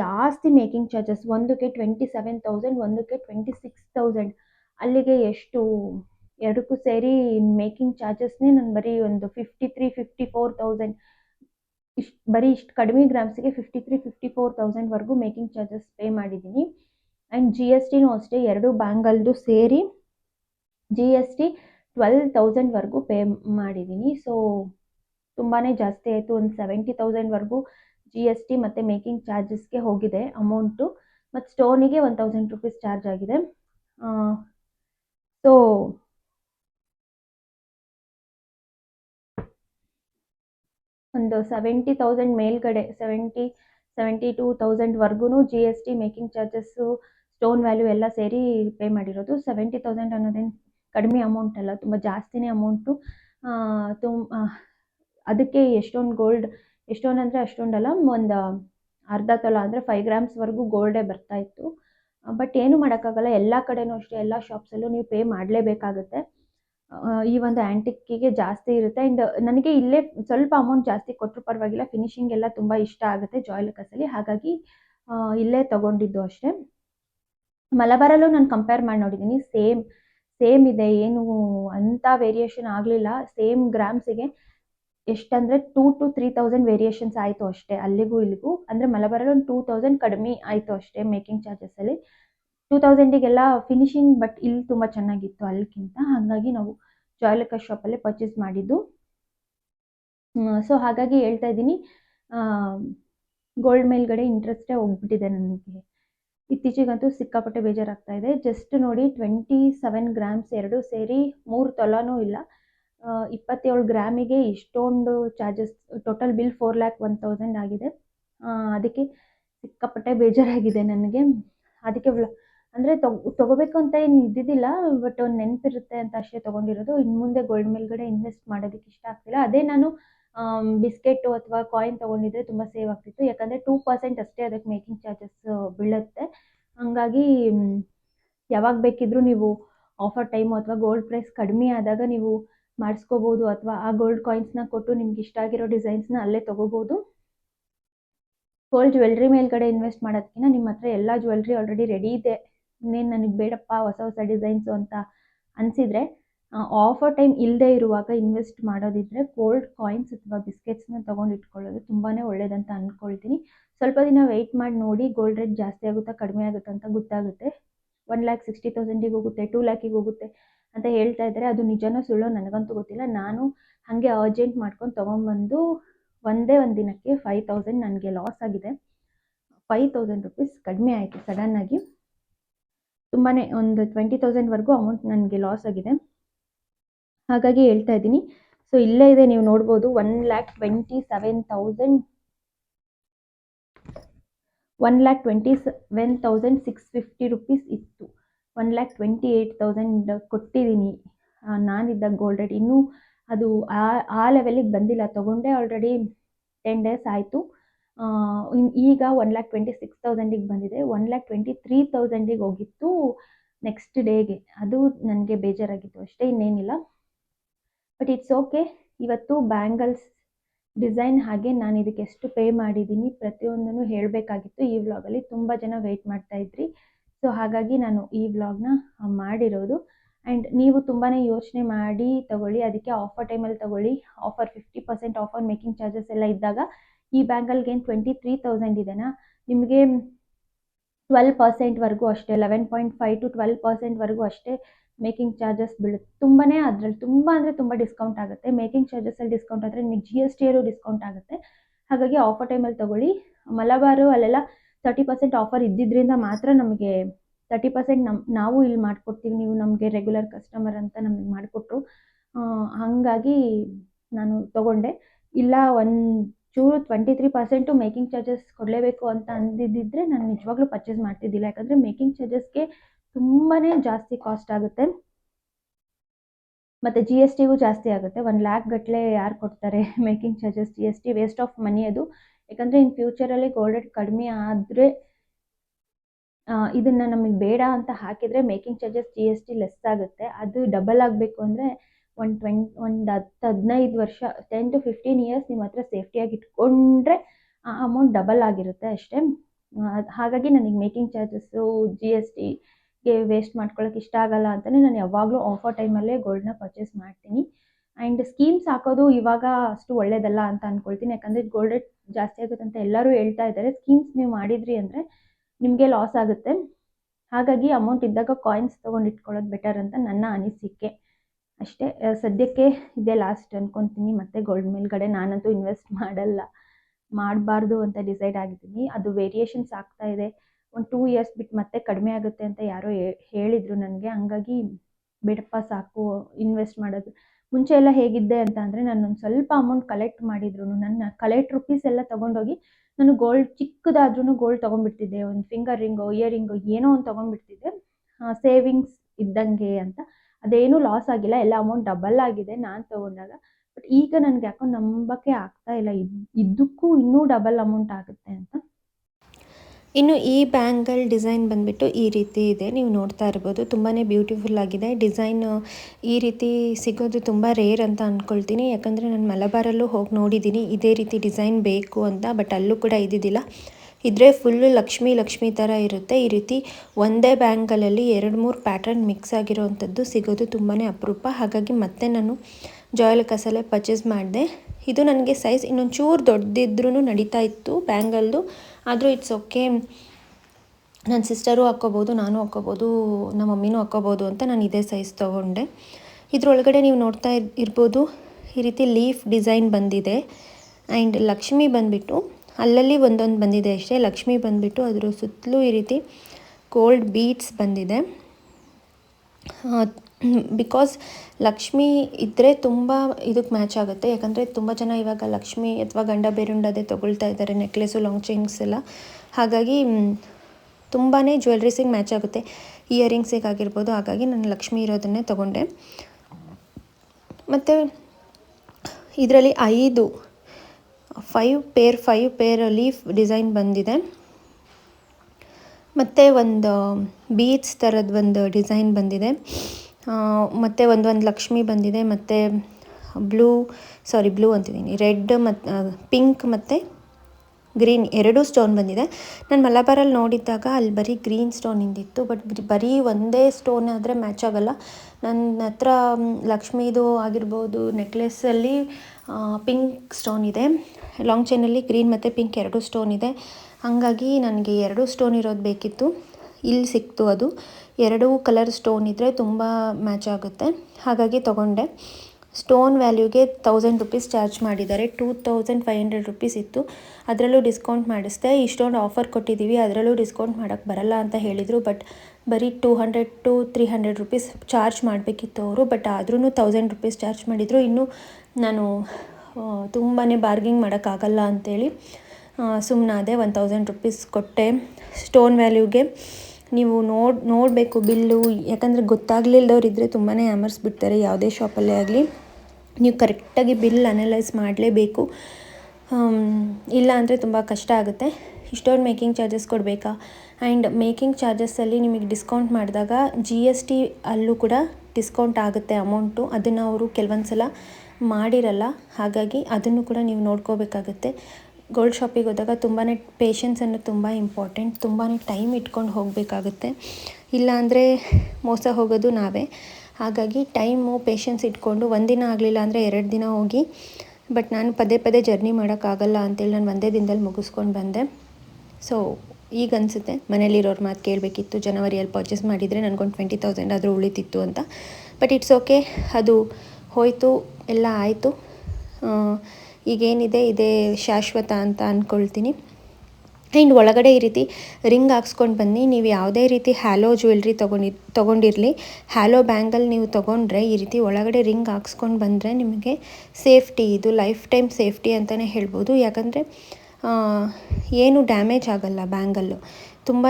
ಜಾಸ್ತಿ ಮೇಕಿಂಗ್ ಚಾರ್ಜಸ್ ಒಂದಕ್ಕೆ ಟ್ವೆಂಟಿ ಸೆವೆನ್ ತೌಸಂಡ್ ಒಂದಕ್ಕೆ ಟ್ವೆಂಟಿ ಸಿಕ್ಸ್ ತೌಸಂಡ್ ಅಲ್ಲಿಗೆ ಎಷ್ಟು? ಎರಡಕ್ಕೂ ಸೇರಿ ಮೇಕಿಂಗ್ ಚಾರ್ಜಸ್ನೇ ನಾನು ಬರೀ ಒಂದು fifty three fifty four thousand ಇಷ್ಟು, ಬರೀ ಇಷ್ಟು ಕಡಿಮೆ ಗ್ರಾಮ್ಸಿಗೆ ಫಿಫ್ಟಿ ತ್ರೀ ಫಿಫ್ಟಿ ಫೋರ್ ತೌಸಂಡ್ವರೆಗೂ ಮೇಕಿಂಗ್ ಚಾರ್ಜಸ್ ಪೇ ಮಾಡಿದ್ದೀನಿ ಆ್ಯಂಡ್ ಜಿ ಎಸ್ ಟಿನೂ ಅಷ್ಟೇ, ಎರಡು ಬ್ಯಾಂಗಲ್ದು ಸೇರಿ ಜಿ ಎಸ್ ಟಿ ಟ್ವೆಲ್ ತೌಸಂಡ್ವರೆಗೂ ಪೇ ಮಾಡಿದ್ದೀನಿ ಸೊ ತುಂಬಾ ಜಾಸ್ತಿ ಆಯಿತು. ಒಂದು ಸೆವೆಂಟಿ ತೌಸಂಡ್ವರೆಗೂ ಜಿ ಎಸ್ ಟಿ ಮತ್ತು ಮೇಕಿಂಗ್ ಚಾರ್ಜಸ್ಗೆ ಹೋಗಿದೆ ಅಮೌಂಟು ಮತ್ತು ಸ್ಟೋನಿಗೆ ಒನ್ ತೌಸಂಡ್ ರುಪೀಸ್ ಚಾರ್ಜ್ ಆಗಿದೆ. ಸೊ ಒಂದು ಸೆವೆಂಟಿ ತೌಸಂಡ್ ಮೇಲ್ಗಡೆ seventy seventy two ತೌಸಂಡ್ವರೆಗೂ G S T making charges stone value ಎಲ್ಲ ಸೇರಿ ಪೇ ಮಾಡಿರೋದು. ಸೆವೆಂಟಿ ತೌಸಂಡ್ ಅನ್ನೋದೇನು ಕಡಿಮೆ ಅಮೌಂಟ್ ಅಲ್ಲ, ತುಂಬ ಜಾಸ್ತಿನೇ ಅಮೌಂಟು ತುಮ್ ಅದಕ್ಕೆ ಎಷ್ಟೊಂದು ಗೋಲ್ಡ್ ಎಷ್ಟೊಂದು ಅಂದರೆ ಅಷ್ಟೊಂದಲ್ಲ ಒಂದು ಅರ್ಧ ತೊಲ ಅಂದರೆ ಫೈವ್ ಗ್ರಾಮ್ಸ್ವರೆಗೂ ಗೋಲ್ಡೇ ಬರ್ತಾಯಿತ್ತು ಬಟ್ ಏನು ಮಾಡೋಕ್ಕಾಗಲ್ಲ, ಎಲ್ಲ ಕಡೆನೂ ಅಷ್ಟೇ, ಎಲ್ಲ ಶಾಪ್ಸಲ್ಲೂ ನೀವು ಪೇ ಮಾಡಲೇಬೇಕಾಗುತ್ತೆ. ಈ ಒಂದು ಆ್ಯಂಟಿಕ್ಕಿಗೆ ಜಾಸ್ತಿ ಇರುತ್ತೆ. ಆ್ಯಂಡ್ ನನಗೆ ಇಲ್ಲೇ ಸ್ವಲ್ಪ ಅಮೌಂಟ್ ಜಾಸ್ತಿ ಕೊಟ್ಟರು ಪರವಾಗಿಲ್ಲ ಫಿನಿಶಿಂಗ್ ಎಲ್ಲ ತುಂಬ ಇಷ್ಟ ಆಗುತ್ತೆ ಜಾಯ್ಲಕಸಲ್ಲಿ. ಹಾಗಾಗಿ ಇಲ್ಲೇ ತಗೊಂಡಿದ್ದು ಅಷ್ಟೇ. ಮಲಬಾರಲ್ಲೂ ನಾನು ಕಂಪೇರ್ ಮಾಡಿ ನೋಡಿದ್ದೀನಿ ಸೇಮ್ ಸೇಮ್ ಇದೆ, ಏನು ಅಂಥ ವೇರಿಯೇಷನ್ ಆಗಲಿಲ್ಲ. ಸೇಮ್ ಗ್ರಾಮ್ಸಿಗೆ ಎಷ್ಟಂದರೆ two to three thousand variations ಆಯಿತು ಅಷ್ಟೇ, ಅಲ್ಲಿಗೂ ಇಲ್ಲಿಗೂ. ಅಂದರೆ ಮಲಬಾರಲ್ಲಿ ಒಂದು ಟೂ ತೌಸಂಡ್ ಕಡಿಮೆ ಆಯಿತು ಅಷ್ಟೇ ಮೇಕಿಂಗ್ ಚಾರ್ಜಸಲ್ಲಿ ಟೂ ತೌಸಂಡಿಗೆಲ್ಲ ಫಿನಿಶಿಂಗ್ ಬಟ್ ಇಲ್ಲಿ ತುಂಬ ಚೆನ್ನಾಗಿತ್ತು ಅಲ್ಲಿಗಿಂತ. ಹಾಗಾಗಿ ನಾವು ಜಾಯ್ಲಕ ಶಾಪಲ್ಲೇ ಪರ್ಚೇಸ್ ಮಾಡಿದ್ದು. ಸೊ ಹಾಗಾಗಿ ಹೇಳ್ತಾ ಇದ್ದೀನಿ ಗೋಲ್ಡ್ ಮೇಲ್ಗಡೆ ಇಂಟ್ರೆಸ್ಟೇ ಹೋಗ್ಬಿಟ್ಟಿದೆ ನನಗೆ. ಇತ್ತೀಚೆಗಂತೂ ಸಿಕ್ಕಾಪಟ್ಟೆ ಬೇಜಾರಾಗ್ತಾ ಇದೆ. ಜಸ್ಟ್ ನೋಡಿ ಟ್ವೆಂಟಿ ಸೆವೆನ್ ಗ್ರಾಮ್ಸ್ ಎರಡು ಸೇರಿ ಮೂರು ತೊಲಾನೂ ಇಲ್ಲ. ಇಪ್ಪತ್ತೇಳು ಗ್ರಾಮಿಗೆ ಇಷ್ಟೊಂದು charges total bill four lakh one thousand ಆಗಿದೆ. ಅದಕ್ಕೆ ಸಿಕ್ಕಾಪಟ್ಟೆ ಬೇಜಾರಾಗಿದೆ ನನಗೆ. ಅದಕ್ಕೆ ಅಂದರೆ ತಗೋ ತಗೋಬೇಕು ಅಂತ ಏನು ಇದ್ದಿದ್ದಿಲ್ಲ ಬಟ್ ಒಂದು ನೆನಪಿರುತ್ತೆ ಅಂತ ಅಷ್ಟೇ ತೊಗೊಂಡಿರೋದು. ಇನ್ನು ಮುಂದೆ ಗೋಲ್ಡ್ ಮೇಲ್ಗಡೆ ಇನ್ವೆಸ್ಟ್ ಮಾಡೋದಕ್ಕೆ ಇಷ್ಟ ಆಗ್ತಿಲ್ಲ. ಅದೇ ನಾನು ಬಿಸ್ಕೆಟು ಅಥವಾ ಕಾಯಿನ್ ತೊಗೊಂಡಿದ್ರೆ ತುಂಬ ಸೇವ್ ಆಗ್ತಿತ್ತು. ಯಾಕಂದರೆ ಟೂ ಪರ್ಸೆಂಟ್ ಅಷ್ಟೇ ಅದಕ್ಕೆ ಮೇಕಿಂಗ್ ಚಾರ್ಜಸ್ ಬೀಳುತ್ತೆ. ಹಂಗಾಗಿ ಯಾವಾಗ ಬೇಕಿದ್ರೂ ನೀವು ಆಫರ್ ಟೈಮು ಅಥವಾ ಗೋಲ್ಡ್ ಪ್ರೈಸ್ ಕಡಿಮೆ ಆದಾಗ ನೀವು ಮಾಡಿಸ್ಕೋಬೋದು ಅಥವಾ ಆ ಗೋಲ್ಡ್ ಕಾಯಿನ್ಸ್ನ ಕೊಟ್ಟು ನಿಮ್ಗೆ ಇಷ್ಟ ಆಗಿರೋ ಡಿಸೈನ್ಸ್ನ ಅಲ್ಲೇ ತೊಗೋಬೋದು. ಗೋಲ್ಡ್ ಜ್ಯುವೆಲ್ರಿ ಮೇಲ್ಗಡೆ ಇನ್ವೆಸ್ಟ್ ಮಾಡೋದಕ್ಕಿಂತ ನಿಮ್ಮ ಹತ್ರ ಎಲ್ಲ ಜ್ಯುವೆಲ್ರಿ ಆಲ್ರೆಡಿ ರೆಡಿ ಇದೆ. ಇನ್ನೇನು ನನಗೆ ಬೇಡಪ್ಪ ಹೊಸ ಹೊಸ ಡಿಸೈನ್ಸು ಅಂತ ಅನಿಸಿದರೆ ಆಫರ್ ಟೈಮ್ ಇಲ್ಲದೆ ಇರುವಾಗ ಇನ್ವೆಸ್ಟ್ ಮಾಡೋದಿದ್ರೆ ಗೋಲ್ಡ್ ಕಾಯಿನ್ಸ್ ಅಥವಾ ಬಿಸ್ಕೆಟ್ಸ್ನ ತೊಗೊಂಡು ಇಟ್ಕೊಳ್ಳೋದು ತುಂಬಾ ಒಳ್ಳೇದಂತ ಅಂದ್ಕೊಳ್ತೀನಿ ಸ್ವಲ್ಪ ದಿನ ವೆಯ್ಟ್ ಮಾಡಿ ನೋಡಿ ಗೋಲ್ಡ್ ರೇಟ್ ಜಾಸ್ತಿ ಆಗುತ್ತಾ ಕಡಿಮೆ ಆಗುತ್ತಾ ಅಂತ ಗೊತ್ತಾಗುತ್ತೆ. ಒನ್ ಲ್ಯಾಕ್ ಸಿಕ್ಸ್ಟಿ ತೌಸಂಡಿಗೆ ಹೋಗುತ್ತೆ ಟೂ ಲ್ಯಾಕಿಗೆ ಹೋಗುತ್ತೆ ಅಂತ ಹೇಳ್ತಾ ಇದ್ದಾರೆ. ಅದು ನಿಜನೋ ಸುಳ್ಳೋ ನನಗಂತೂ ಗೊತ್ತಿಲ್ಲ. ನಾನು ಹಾಗೆ ಅರ್ಜೆಂಟ್ ಮಾಡ್ಕೊಂಡು ತೊಗೊಂಬಂದು ಒಂದೇ ಒಂದು ದಿನಕ್ಕೆ ಫೈವ್ ತೌಸಂಡ್ ನನಗೆ ಲಾಸ್ ಆಗಿದೆ. ಫೈವ್ ತೌಸಂಡ್ ರುಪೀಸ್ ಕಡಿಮೆ ಆಯಿತು ಸಡನ್ನಾಗಿ ತುಂಬಾ ಒಂದು ಟ್ವೆಂಟಿ ತೌಸಂಡ್ವರೆಗೂ ಅಮೌಂಟ್ ನನಗೆ ಲಾಸ್ ಆಗಿದೆ. ಹಾಗಾಗಿ ಹೇಳ್ತಾ ಇದ್ದೀನಿ. ಸೊ ಇಲ್ಲೇ ಇದೆ, ನೀವು ನೋಡ್ಬೋದು. One lakh twenty seven thousand one lakh twenty seven thousand six fifty rupees ಇತ್ತು. One lakh twenty eight thousand ಕೊಟ್ಟಿದ್ದೀನಿ. ನಾನಿದ್ದಾಗ ಗೋಲ್ಡ್ ರೇಟ್ ಇನ್ನೂ ಅದು ಆ ಆ ಲೆವೆಲಿಗೆ ಬಂದಿಲ್ಲ. ತೊಗೊಂಡೆ ಆಲ್ರೆಡಿ ಟೆನ್ ಡೇಸ್ ಆಯಿತು. ಈಗ ಒನ್ ಲ್ಯಾಕ್ ಟ್ವೆಂಟಿ ಸಿಕ್ಸ್ ತೌಸಂಡಿಗೆ ಬಂದಿದೆ. ಒನ್ ಲ್ಯಾಕ್ ಟ್ವೆಂಟಿ ತ್ರೀ ತೌಸಂಡಿಗೆ ಹೋಗಿತ್ತು ನೆಕ್ಸ್ಟ್ ಡೇಗೆ ಅದು ನನಗೆ ಬೇಜಾರಾಗಿತ್ತು. ಅಷ್ಟೇ ಇನ್ನೇನಿಲ್ಲ. ಬಟ್ ಇಟ್ಸ್ ಓಕೆ ಇವತ್ತು ಬ್ಯಾಂಗಲ್ಸ್ ಡಿಸೈನ್ ಹಾಗೆ ನಾನು ಇದಕ್ಕೆ ಎಷ್ಟು ಪೇ ಮಾಡಿದ್ದೀನಿ ಪ್ರತಿಯೊಂದನ್ನು ಹೇಳಬೇಕಾಗಿತ್ತು. ಈ ವ್ಲಾಗಲ್ಲಿ ತುಂಬ ಜನ ವೆಯ್ಟ್ ಮಾಡ್ತಾ ಇದ್ರಿ. ಸೊ ಹಾಗಾಗಿ ನಾನು ಈ ವ್ಲಾಗ್ನ ಮಾಡಿರೋದು. ಆ್ಯಂಡ್ ನೀವು ತುಂಬಾ ಯೋಚನೆ ಮಾಡಿ ತಗೊಳ್ಳಿ. ಅದಕ್ಕೆ ಆಫರ್ ಟೈಮಲ್ಲಿ ತಗೊಳ್ಳಿ. Offer fifty percent offer making charges ಎಲ್ಲ ಇದ್ದಾಗ ಈ ಬ್ಯಾಂಗಲ್ಗೆ ಏನು ಟ್ವೆಂಟಿ ತ್ರೀ ತೌಸಂಡ್ ಇದೆನಾ? ನಿಮಗೆ ಟ್ವೆಲ್ ಪರ್ಸೆಂಟ್ವರೆಗೂ ಅಷ್ಟೇ eleven point five to twelve ಪರ್ಸೆಂಟ್ವರೆಗೂ ಅಷ್ಟೇ ಮೇಕಿಂಗ್ ಚಾರ್ಜಸ್ ಬೀಳುತ್ತೆ. ತುಂಬಾ ಅದ್ರಲ್ಲಿ ತುಂಬ ಅಂದರೆ ತುಂಬ ಡಿಸ್ಕೌಂಟ್ ಆಗುತ್ತೆ. ಮೇಕಿಂಗ್ ಚಾರ್ಜಸಲ್ಲಿ ಡಿಸ್ಕೌಂಟ್ ಆದರೆ ನಿಮಗೆ ಜಿ ಎಸ್ ಟಿಯಲ್ಲೂ ಡಿಸ್ಕೌಂಟ್ ಆಗುತ್ತೆ. ಹಾಗಾಗಿ ಆಫರ್ ಟೈಮಲ್ಲಿ ತಗೊಳ್ಳಿ. ಮಲಬಾರು ಅಲ್ಲೆಲ್ಲ ತರ್ಟಿ ಪರ್ಸೆಂಟ್ ಆಫರ್ ಇದ್ದಿದ್ದರಿಂದ ಮಾತ್ರ ನಮಗೆ ತರ್ಟಿ ಪರ್ಸೆಂಟ್ ನಮ್ಮ ನಾವು ಇಲ್ಲಿ ಮಾಡಿಕೊಡ್ತೀವಿ. ನೀವು ನಮಗೆ ರೆಗ್ಯುಲರ್ ಕಸ್ಟಮರ್ ಅಂತ ನಮಗೆ ಮಾಡಿಕೊಟ್ರು. ಹಾಗಾಗಿ ನಾನು ತೊಗೊಂಡೆ. ಇಲ್ಲ ಒಂದು ಚೂರು twenty three percent making charges ಕೊಡಲೇಬೇಕು ಅಂತ ಅಂದಿದ್ದಿದ್ರೆ ನಾನು ನಿಜವಾಗ್ಲೂ ಪರ್ಚೇಸ್ ಮಾಡ್ತಿದ್ದಿಲ್ಲ. ಯಾಕಂದರೆ ಮೇಕಿಂಗ್ ಚಾರ್ಜಸ್ಗೆ ತುಂಬಾ ಜಾಸ್ತಿ ಕಾಸ್ಟ್ ಆಗುತ್ತೆ. ಮತ್ತು ಜಿ ಎಸ್ ಟಿಗೂ ಜಾಸ್ತಿ ಆಗುತ್ತೆ. ಒಂದು ಲ್ಯಾಕ್ ಗಟ್ಟಲೆ ಯಾರು ಕೊಡ್ತಾರೆ making charges G S T waste of money ಅದು. ಯಾಕಂದರೆ ಇನ್ ಫ್ಯೂಚರಲ್ಲಿ ಗೋಲ್ಡ್ ರೇಟ್ ಕಡಿಮೆ ಆದರೆ ಇದನ್ನು ನಮಗೆ ಬೇಡ ಅಂತ ಹಾಕಿದರೆ making charges G S T less ಆಗುತ್ತೆ. ಅದು ಡಬಲ್ ಆಗಬೇಕು ಅಂದರೆ ಒಂದು ಟ್ವೆಂಟ್ ಒಂದು ಹತ್ತು, ಹದಿನೈದು ವರ್ಷ ಟೆನ್ ಟು ಫಿಫ್ಟೀನ್ ಇಯರ್ಸ್ ನಿಮ್ಮ ಹತ್ರ ಸೇಫ್ಟಿಯಾಗಿ ಇಟ್ಕೊಂಡ್ರೆ ಆ ಅಮೌಂಟ್ ಡಬಲ್ ಆಗಿರುತ್ತೆ ಅಷ್ಟೇ. ಹಾಗಾಗಿ ನನಗೆ ಮೇಕಿಂಗ್ ಚಾರ್ಜಸ್ಸು ಜಿ ಎಸ್ ಟಿಗೆ ವೇಸ್ಟ್ ಮಾಡ್ಕೊಳ್ಳೋಕೆ ಇಷ್ಟ ಆಗಲ್ಲ ಅಂತಲೇ ನಾನು ಯಾವಾಗಲೂ ಆಫರ್ ಟೈಮಲ್ಲೇ ಗೋಲ್ಡ್ನ ಪರ್ಚೇಸ್ ಮಾಡ್ತೀನಿ. ಆ್ಯಂಡ್ ಸ್ಕೀಮ್ಸ್ ಹಾಕೋದು ಇವಾಗ ಅಷ್ಟು ಒಳ್ಳೇದಲ್ಲ ಅಂತ ಅನ್ಕೊಳ್ತೀನಿ. ಯಾಕಂದರೆ ಗೋಲ್ಡ್ ರೇಟ್ ಜಾಸ್ತಿ ಆಗುತ್ತೆ ಅಂತ ಎಲ್ಲರೂ ಹೇಳ್ತಾ ಇದ್ದಾರೆ. ಸ್ಕೀಮ್ಸ್ ನೀವು ಮಾಡಿದ್ರಿ ಅಂದರೆ ನಿಮಗೆ ಲಾಸ್ ಆಗುತ್ತೆ. ಹಾಗಾಗಿ ಅಮೌಂಟ್ ಇದ್ದಾಗ ಕಾಯಿನ್ಸ್ ತೊಗೊಂಡು ಇಟ್ಕೊಳ್ಳೋದು ಬೆಟರ್ ಅಂತ ನನ್ನ ಅನಿಸಿಕೆ. ಅಷ್ಟೇ ಸದ್ಯಕ್ಕೆ ಇದೇ ಲಾಸ್ಟ್ ಅನ್ಕೊತೀನಿ. ಮತ್ತೆ ಗೋಲ್ಡ್ ಮೇಲ್ಗಡೆ ನಾನಂತೂ ಇನ್ವೆಸ್ಟ್ ಮಾಡಲ್ಲ. ಮಾಡಬಾರ್ದು ಅಂತ ಡಿಸೈಡ್ ಆಗಿದ್ದೀನಿ. ಅದು ವೇರಿಯೇಷನ್ಸ್ ಆಗ್ತಾ ಇದೆ. ಒಂದು ಟೂ ಇಯರ್ಸ್ ಬಿಟ್ಟು ಮತ್ತೆ ಕಡಿಮೆ ಆಗುತ್ತೆ ಅಂತ ಯಾರೋ ಹೇಳಿದರು ನನಗೆ. ಹಂಗಾಗಿ ಬೇಡಪ್ಪ ಸಾಕು ಇನ್ವೆಸ್ಟ್ ಮಾಡೋದು. ಮುಂಚೆ ಎಲ್ಲ ಹೇಗಿದ್ದೆ ಅಂತ ಅಂದರೆ ನಾನು ಒಂದು ಸ್ವಲ್ಪ ಅಮೌಂಟ್ ಕಲೆಕ್ಟ್ ಮಾಡಿದ್ರು ನನ್ನ ಕಲೆಕ್ಟ್ ರುಪೀಸ್ ಎಲ್ಲ ತೊಗೊಂಡೋಗಿ ನಾನು ಗೋಲ್ಡ್ ಚಿಕ್ಕದಾದ್ರೂ ಗೋಲ್ಡ್ ತೊಗೊಂಡ್ಬಿಡ್ತಿದ್ದೆ. ಒಂದು ಫಿಂಗರ್ ರಿಂಗು ಇಯರ್ ರಿಂಗು ಏನೋ ಒಂದು ತೊಗೊಂಡ್ಬಿಡ್ತಿದ್ದೆ. ಸೇವಿಂಗ್ಸ್ ಇದ್ದಂಗೆ ಅಂತ. ಅದೇನೂ ಲಾಸ್ ಆಗಿಲ್ಲ, ಎಲ್ಲ ಅಮೌಂಟ್ ಡಬಲ್ ಆಗಿದೆ ನಾನು ತೊಗೊಂಡಾಗ. ಬಟ್ ಈಗ ನನಗೆ ಯಾಕೋ ನಂಬಕ್ಕೆ ಆಗ್ತಾ ಇಲ್ಲ. ಇದ್- ಇದ್ದಕ್ಕೂ ಇನ್ನೂ ಡಬಲ್ ಅಮೌಂಟ್ ಆಗುತ್ತೆ ಅಂತ. ಇನ್ನು ಈ ಬ್ಯಾಂಗಲ್ ಡಿಸೈನ್ ಬಂದುಬಿಟ್ಟು ಈ ರೀತಿ ಇದೆ. ನೀವು ನೋಡ್ತಾ ಇರ್ಬೋದು ತುಂಬಾ ಬ್ಯೂಟಿಫುಲ್ ಆಗಿದೆ. ಡಿಸೈನ್ ಈ ರೀತಿ ಸಿಗೋದು ತುಂಬ ರೇರ್ ಅಂತ ಅಂದ್ಕೊಳ್ತೀನಿ ಯಾಕಂದರೆ ನಾನು ಮಲಬಾರಲ್ಲೂ ಹೋಗಿ ನೋಡಿದ್ದೀನಿ ಇದೇ ರೀತಿ ಡಿಸೈನ್ ಬೇಕು ಅಂತ ಬಟ್ ಅಲ್ಲೂ ಕೂಡ ಇದ್ದಿದ್ದಿಲ್ಲ. ಇದ್ರೆ ಫುಲ್ಲು ಲಕ್ಷ್ಮಿ ಲಕ್ಷ್ಮಿ ಥರ ಇರುತ್ತೆ. ಈ ರೀತಿ ಒಂದೇ ಬ್ಯಾಂಗಲಲ್ಲಿ ಎರಡು ಮೂರು ಪ್ಯಾಟರ್ನ್ ಮಿಕ್ಸ್ ಆಗಿರೋವಂಥದ್ದು ಸಿಗೋದು ತುಂಬಾ ಅಪರೂಪ. ಹಾಗಾಗಿ ಮತ್ತೆ ನಾನು ಜಾಯಲ್ ಕಸಲೆ ಪರ್ಚೇಸ್ ಮಾಡಿದೆ. ಇದು ನನಗೆ ಸೈಜ್ ಇನ್ನೊಂದು ಚೂರು ದೊಡ್ಡದಿದ್ರೂ ನಡೀತಾ ಇತ್ತು. ಬ್ಯಾಂಗಲ್ದು ಆದರೂ ಇಟ್ಸ್ ಓಕೆ ನನ್ನ ಸಿಸ್ಟರು ಹಾಕ್ಕೋಬೋದು, ನಾನು ಹಾಕ್ಕೋಬೋದು, ನಮ್ಮ ಮಮ್ಮಿನೂ ಹಾಕ್ಕೋಬೋದು ಅಂತ ನಾನು ಇದೇ ಸೈಜ್ ತೊಗೊಂಡೆ. ಇದರೊಳಗಡೆ ನೀವು ನೋಡ್ತಾ ಇರ್ಬೋದು, ಈ ರೀತಿ ಲೀಫ್ ಡಿಸೈನ್ ಬಂದಿದೆ. ಆ್ಯಂಡ್ ಲಕ್ಷ್ಮಿ ಬಂದುಬಿಟ್ಟು, ಅಲ್ಲಲ್ಲಿ ಒಂದೊಂದು ಬಂದಿದೆ ಅಷ್ಟೇ. ಲಕ್ಷ್ಮಿ ಬಂದುಬಿಟ್ಟು ಅದರ ಸುತ್ತಲೂ ಈ ರೀತಿ ಕೋಲ್ಡ್ ಬೀಟ್ಸ್ ಬಂದಿದೆ. ಬಿಕಾಸ್ ಲಕ್ಷ್ಮಿ ಇದ್ದರೆ ತುಂಬ ಇದಕ್ಕೆ ಮ್ಯಾಚ್ ಆಗುತ್ತೆ. ಯಾಕಂದರೆ ತುಂಬ ಜನ ಇವಾಗ ಲಕ್ಷ್ಮಿ ಅಥವಾ ಗಂಡ ಬೇರುಂಡದೇ ತೊಗೊಳ್ತಾ ಇದ್ದಾರೆ ನೆಕ್ಲೆಸು ಲಾಂಗ್ ಚೈನ್ಸ್ ಎಲ್ಲ. ಹಾಗಾಗಿ ತುಂಬಾ ಜ್ಯುವೆಲ್ರೀಸಿಗೆ ಮ್ಯಾಚ್ ಆಗುತ್ತೆ. ಇಯರಿಂಗ್ಸಿಗೆ ಆಗಿರ್ಬೋದು, ಹಾಗಾಗಿ ನಾನು ಲಕ್ಷ್ಮಿ ಇರೋದನ್ನೇ ತೊಗೊಂಡೆ. ಮತ್ತು, ಇದರಲ್ಲಿ ಐದು five pair five pair leaf design ಬಂದಿದೆ. ಮತ್ತು ಒಂದು ಬೀಚ್ ಥರದ್ದು ಒಂದು ಡಿಸೈನ್ ಬಂದಿದೆ. ಮತ್ತು ಒಂದೊಂದು ಒಂದು ಲಕ್ಷ್ಮಿ ಬಂದಿದೆ, ಮತ್ತು ಬ್ಲೂ ಸಾರಿ ಬ್ಲೂ ಅಂತಿದ್ದೀನಿ. ರೆಡ್ ಮತ್ತು ಪಿಂಕ್ ಮತ್ತು ಗ್ರೀನ್ ಎರಡೂ ಸ್ಟೋನ್ ಬಂದಿದೆ. ನಾನು ಮಲಬಾರಲ್ಲಿ ನೋಡಿದ್ದಾಗ ಅಲ್ಲಿ ಬರೀ ಗ್ರೀನ್ ಸ್ಟೋನ್ ಇಂದಿತ್ತು ಬಟ್ ಬರೀ ಒಂದೇ ಸ್ಟೋನ್ ಆದರೆ ಮ್ಯಾಚ್ ಆಗೋಲ್ಲ. ನನ್ನ ಹತ್ರ ಲಕ್ಷ್ಮೀದು ಆಗಿರ್ಬೋದು ನೆಕ್ಲೆಸ್ಸಲ್ಲಿ ಪಿಂಕ್ ಸ್ಟೋನ್ ಇದೆ. ಲಾಂಗ್ ಚೈನಲ್ಲಿ ಗ್ರೀನ್ ಮತ್ತು ಪಿಂಕ್ ಎರಡೂ ಸ್ಟೋನ್ ಇದೆ. ಹಾಗಾಗಿ ನನಗೆ ಎರಡೂ ಸ್ಟೋನ್ ಇರೋದು ಬೇಕಿತ್ತು. ಇಲ್ಲಿ ಸಿಕ್ತು ಅದು. ಎರಡೂ ಕಲರ್ ಸ್ಟೋನ್ ಇದ್ದರೆ ತುಂಬ ಮ್ಯಾಚ್ ಆಗುತ್ತೆ. ಹಾಗಾಗಿ ತೊಗೊಂಡೆ. ಸ್ಟೋನ್ ವ್ಯಾಲ್ಯೂಗೆ ತೌಸಂಡ್ ರುಪೀಸ್ ಚಾರ್ಜ್ ಮಾಡಿದ್ದಾರೆ. Two thousand five hundred rupees ಇತ್ತು. ಅದರಲ್ಲೂ ಡಿಸ್ಕೌಂಟ್ ಮಾಡಿಸ್ದೆ. ಇಷ್ಟೊಂದು ಆಫರ್ ಕೊಟ್ಟಿದ್ದೀವಿ. ಅದರಲ್ಲೂ ಡಿಸ್ಕೌಂಟ್ ಮಾಡೋಕ್ಕೆ ಬರಲ್ಲ ಅಂತ ಹೇಳಿದರು. ಬಟ್ ಬರೀ two hundred to three hundred rupees charge ಮಾಡಬೇಕಿತ್ತು ಅವರು. ಬಟ್ ಆದ್ರೂ ತೌಸಂಡ್ ರುಪೀಸ್ ಚಾರ್ಜ್ ಮಾಡಿದರು. ಇನ್ನೂ ನಾನು ತುಂಬಾ ಬಾರ್ಗಿಂಗ್ ಮಾಡೋಕ್ಕಾಗಲ್ಲ ಅಂಥೇಳಿ ಸುಮ್ಮನಾದೆ ಒನ್ ತೌಸಂಡ್ ರುಪೀಸ್ ಕೊಟ್ಟೆ. ಸ್ಟೋನ್ ವ್ಯಾಲ್ಯೂಗೆ ನೀವು ನೋಡಿ, ನೋಡಬೇಕು ಬಿಲ್ಲು, ಯಾಕಂದರೆ ಗೊತ್ತಾಗಲಿಲ್ಲದವ್ರು ಇದ್ದರೆ ತುಂಬಾ ಬಿಡ್ತಾರೆ ಯಾವುದೇ ಶಾಪಲ್ಲೇ ಆಗಲಿ. ನೀವು ಕರೆಕ್ಟಾಗಿ ಬಿಲ್ ಅನಲೈಸ್ ಮಾಡಲೇಬೇಕು. ಇಲ್ಲ ಅಂದರೆ ತುಂಬ ಕಷ್ಟ ಆಗುತ್ತೆ. ಇಷ್ಟೊಂದು ಮೇಕಿಂಗ್ ಚಾರ್ಜಸ್ ಕೊಡಬೇಕಾ? ಆ್ಯಂಡ್ ಮೇಕಿಂಗ್ ಚಾರ್ಜಸ್ಸಲ್ಲಿ ನಿಮಗೆ ಡಿಸ್ಕೌಂಟ್ ಮಾಡಿದಾಗ ಜಿ ಎಸ್ ಟಿ ಅಲ್ಲೂ ಕೂಡ ಡಿಸ್ಕೌಂಟ್ ಆಗುತ್ತೆ ಅಮೌಂಟು. ಅದನ್ನು ಅವರು ಕೆಲವೊಂದು ಸಲ ಮಾಡಿರಲ್ಲ. ಹಾಗಾಗಿ ಅದನ್ನು ಕೂಡ ನೀವು ನೋಡ್ಕೋಬೇಕಾಗುತ್ತೆ. ಗೋಲ್ಡ್ ಶಾಪಿಗೆ ಹೋದಾಗ ತುಂಬಾ ಪೇಷನ್ಸ್ ಅನ್ನೋದು ತುಂಬ ಇಂಪಾರ್ಟೆಂಟ್ ತುಂಬಾ ಟೈಮ್ ಇಟ್ಕೊಂಡು ಹೋಗಬೇಕಾಗುತ್ತೆ. ಇಲ್ಲಾಂದರೆ ಮೋಸ ಹೋಗೋದು ನಾವೇ. ಹಾಗಾಗಿ ಟೈಮು ಪೇಷನ್ಸ್ ಇಟ್ಕೊಂಡು ಒಂದಿನ ಆಗಲಿಲ್ಲ ಅಂದರೆ ಎರಡು ದಿನ ಹೋಗಿ ಬಟ್ ನಾನು ಪದೇ ಪದೇ ಜರ್ನಿ ಮಾಡೋಕ್ಕಾಗಲ್ಲ ಅಂತೇಳಿ ನಾನು ಒಂದೇ ದಿನದಲ್ಲಿ ಮುಗಿಸ್ಕೊಂಡು ಬಂದೆ. ಸೊ ಈಗ ಅನಿಸುತ್ತೆ ಮನೇಲಿರೋರು ಮಾತು ಕೇಳಬೇಕಿತ್ತು. ಜನವರಿಯಲ್ಲಿ ಪರ್ಚೇಸ್ ಮಾಡಿದರೆ ನನಗೊಂದು ಟ್ವೆಂಟಿ ತೌಸಂಡ್ ಆದರೂ ಉಳಿತಿತ್ತು ಅಂತ. ಬಟ್ ಇಟ್ಸ್ ಓಕೆ ಅದು ಹೋಯಿತು, ಎಲ್ಲ ಆಯಿತು. ಈಗೇನಿದೆ, ಇದೇ ಶಾಶ್ವತ ಅಂತ ಅಂದ್ಕೊಳ್ತೀನಿ ಆ್ಯಂಡ್ ಒಳಗಡೆ ಈ ರೀತಿ ರಿಂಗ್ ಹಾಕ್ಸ್ಕೊಂಡು ಬನ್ನಿ. ನೀವು ಯಾವುದೇ ರೀತಿ ಹ್ಯಾಲೋ ಜ್ಯುವೆಲ್ರಿ ತೊಗೊಂಡಿ, ತೊಗೊಂಡಿರಲಿ. ಹ್ಯಾಲೋ ಬ್ಯಾಂಗಲ್ ನೀವು ತೊಗೊಂಡ್ರೆ ಈ ರೀತಿ ಒಳಗಡೆ ರಿಂಗ್ ಹಾಕ್ಸ್ಕೊಂಡು ಬಂದರೆ ನಿಮಗೆ ಸೇಫ್ಟಿ, ಇದು ಲೈಫ್ ಟೈಮ್ ಸೇಫ್ಟಿ ಅಂತಲೇ ಹೇಳ್ಬೋದು. ಯಾಕಂದರೆ ಏನು ಡ್ಯಾಮೇಜ್ ಆಗಲ್ಲ ಬ್ಯಾಂಗಲ್ಲು. ತುಂಬಾ